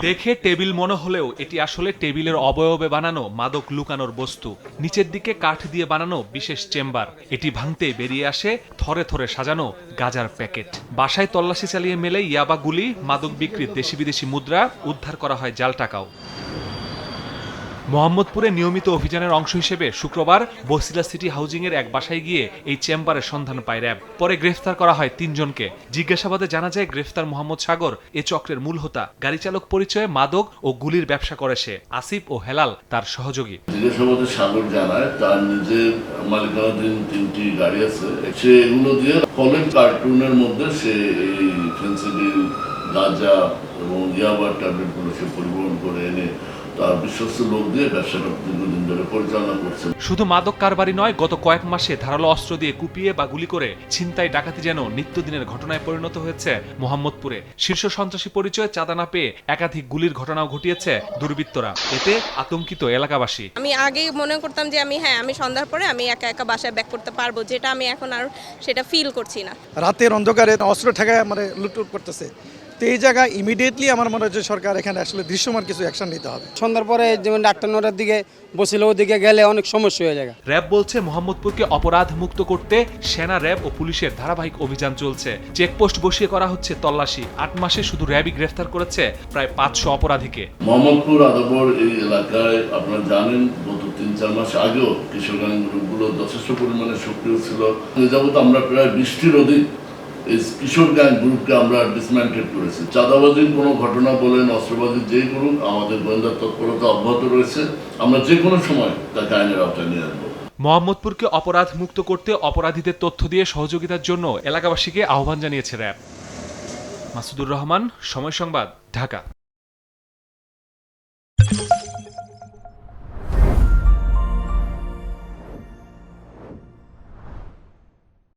দেখে টেবিল মনে হলেও এটি আসলে টেবিলের অবয়বে বানানো মাদক লুকানোর বস্তু। নিচের দিকে কাঠ দিয়ে বানানো বিশেষ চেম্বার। এটি ভাঙতে বেরিয়ে আসে, থরে থরে সাজানো গাজার প্যাকেট। বাসায় তল্লাশি চালিয়ে মেলে ইয়াবা গুলি, মাদক বিক্রির দেশি বিদেশি মুদ্রা, উদ্ধার করা হয় জাল টাকাও। মোহাম্মদপুরে নিয়মিত অভিযানের অংশ হিসেবে শুক্রবার বসিলা সিটি হাউজিং এর এক বাসায় গিয়ে এই চেম্বারের সন্ধান পায় র্যাব। পরে গ্রেফতার করা হয় তিনজনকে। জিজ্ঞাসাবাদে জানা যায়, গ্রেফতার মোহাম্মদ সাগর, এ চক্রের মূল হোতা। গাড়ি চালক পরিচয়ে মাদক ও গুলির ব্যবসা করে সে। আসিফ ও হেলাল তার সহযোগী। জিজ্ঞাসাবাদে সাগর জানায়, তার নিজের মালিকানাধীন তিনটি গাড়ি আছে। সে এগুলো দিয়ে ফলের কার্টুনের মধ্যে সে এই গাঁজা এবং ইয়াবার ট্যাবলেটগুলো সে পরিবহন করে এনে তার বিশ্বস্ত লোক দিয়ে ব্যবসাটা দীর্ঘদিন ধরে পরিচালনা করছে শুধু মাদক কারবারি নয় গত কয়েক মাসে ধারালো অস্ত্র দিয়ে কুপিয়ে বা গুলি করে ছিনতাই ডাকাতি যেন নিত্যদিনের ঘটনায় পরিণত হয়েছে মোহাম্মদপুরে। শীর্ষ সন্ত্রাসী পরিচয়ে চাঁদা না পেয়ে একাধিক গুলির ঘটনাও ঘটিয়েছে দুর্বৃত্তরা। এতে আতঙ্কিত এলাকাবাসী। আমি আগে মনে করতাম যে আমি হ্যাঁ আমি সন্ধ্যার পরে আমি একা একা বাসায় ব্যাক করতে পারব যেটা আমি এখন আর সেটা ফিল করছি না। রাতের অন্ধকারে অস্ত্র ঠেকায় মানে লুটুট করতেছে। তো এই জায়গায় ইমিডিয়েটলি আমার মনে হচ্ছে সরকার এখানে আসলে দৃশ্যমান কিছু অ্যাকশন নিতে হবে। সন্ধ্যার পরে যেমন ডাক্তার নটার দিকে বসিল ওদিকে গেলে অনেক সমস্যা হয়ে যায়। র্যাব বলছে মোহাম্মদপুরকে অপরাধ মুক্ত করতে সেনা র্যাব ও পুলিশের ধারাবাহিক অভিযান চলছে। চেকপোস্ট বসিয়ে করা হচ্ছে তল্লাশি। আট মাসে শুধু র্যাবই গ্রেফতার করেছে প্রায় পাঁচশো অপরাধীকে। মোহাম্মদপুর আদাবর এই এলাকায় আপনারা জানেন গত তিন চার মাস আগেও কিশোরগঞ্জ গ্রুপগুলো যথেষ্ট পরিমাণে সক্রিয় ছিল। যাবত আমরা প্রায় বৃষ্টির অধিক এই কিশোর গ্যাং গ্রুপকে আমরা ডিসম্যান্টেড করেছি। চাঁদাবাজির কোনো ঘটনা বলেন, অস্ত্রবাজি যে করুক, আমাদের গোয়েন্দা তৎপরতা অব্যাহত রয়েছে। আমরা যে কোনো সময় তাকে আইনের আওতায় নিয়ে আসব। মোহাম্মদপুরকে অপরাধ মুক্ত করতে অপরাধীদের তথ্য দিয়ে সহযোগিতার জন্য এলাকাবাসীকে আহ্বান জানিয়েছে র্যাব। মাসুদুর রহমান, সময় সংবাদ, ঢাকা।